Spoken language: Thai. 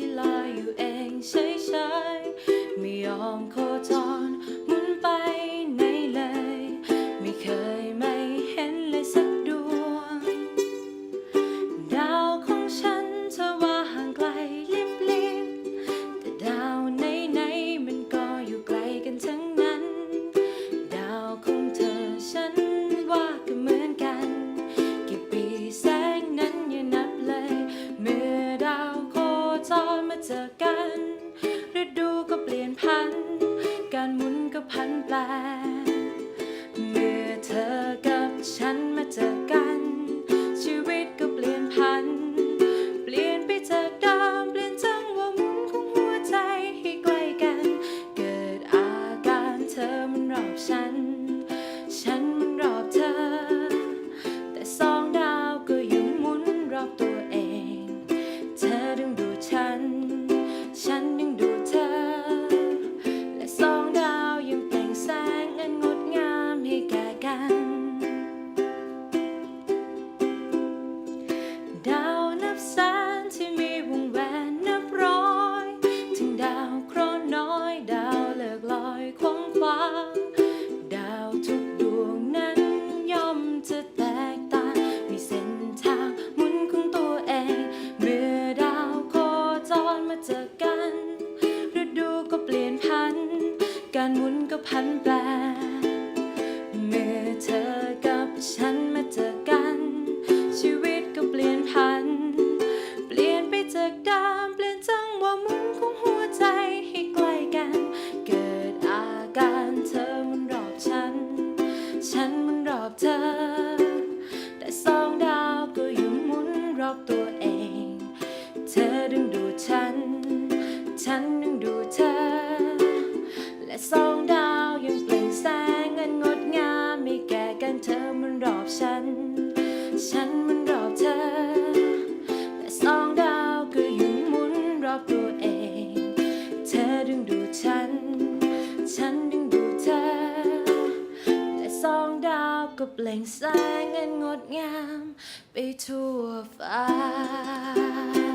ที่ลอยอยู่เองใช่ใช่ไม่ยอมโคจร gun ควงคว้างดาวทุกดวงนั้นย่อมจะแตกต่าง มีเส้นทางหมุนของตัวเอง เมื่อดาวโคจรมาเจอกันฤดูก็เปลี่ยนพัน การหมุนก็พันแปร เธอ แต่สองดาวก็ยังหมุนรอบตัวเอง เธอดึงดูดฉัน ฉันดึงดูดเธอ และสองดาวยังเปล่งแสงอันงดงามไม่แก่กันเธอมันรอบฉัน ฉันมัน ดาวก็เปล่งแสงอันงดงามไปทั่วฟ้า